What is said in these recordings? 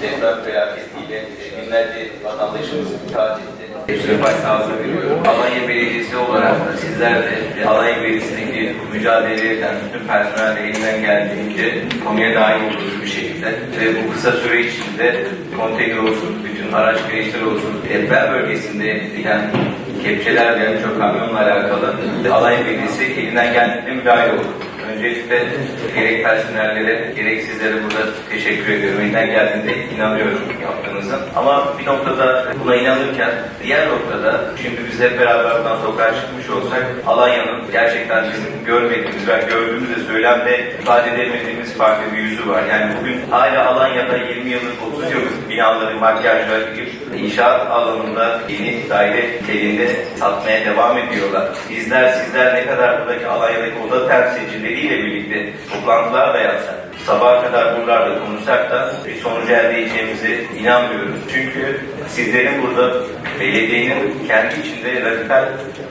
deprem felaketiyle binlerce vatandaşımız vefat etti. Hepsine başsağlığı veriyorum. Alanya Belediyesi olarak da sizler de Alanya Belediyesi'ndeki mücadele eden bütün personel de elinden geldiğince konuya dahil oluruz bir şekilde. Ve bu kısa süre içinde konteyner olsun, bütün araç gereçleri olsun, deprem bölgesinde giden kepçelerle yani çok kamyonla alakalı Alanya Belediyesi elinden geldiğince müdahale olur. Öncelikle gerek personellere, gerek sizlere burada teşekkür ediyorum. Elinden geldiğinde inanıyorum yaptığınızın. Ama bir noktada buna inanırken diğer noktada şimdi biz hep beraber buradan sokağa çıkmış olsak Alanya'nın gerçekten bizim görmediğimiz ve gördüğümüz de söylemde ifade edemediğimiz farklı bir yüzü var. Yani bugün hala Alanya'da 20 yıllık, 30 yıllık binaları, makyajlar, inşaat alanında yeni daire niteliğinde satmaya devam ediyorlar. Bizler, sizler ne kadar buradaki Alanya'daki oda temsilcileriyle birlikte toplantılar da yapsak, sabaha kadar buralarda konuşsak da bir sonucu elde edeceğimize inanmıyorum. Çünkü sizlerin burada belediyenin kendi içinde radikal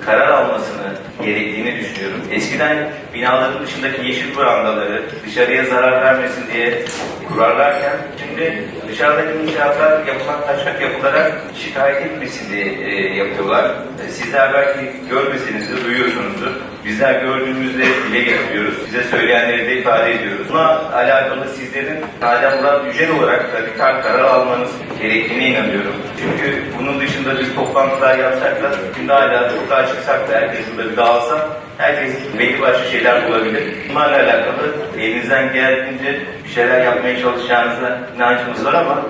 karar almasını gerektiğini düşünüyorum. Eskiden binaların dışındaki yeşil brandaları dışarıya zarar vermesin diye kurarlarken şimdi dışarıdaki inşaatlar yapılan taşak yapılara şikayet etmesin diye e, yapıyorlar. E, Sizler belki görmeseniz de duyuyorsunuzdur. Bizler gördüğümüzde dile getiriyoruz. Size söyleyenleri de ifade ediyoruz. Buna alakalı sizlerin hala Murat Yücel olarak radikal karar almanız gerektiğine inanıyorum. Çünkü bunun dışında biz toplantılar yapsak da şimdi hala sokağa çıksak da herkes burada bir dağılsa herkes belli başlı şeyler bulabilir. Bunlarla alakalı elinizden geldiğince bir şeyler yapmaya çalışacağınıza inancımız var ama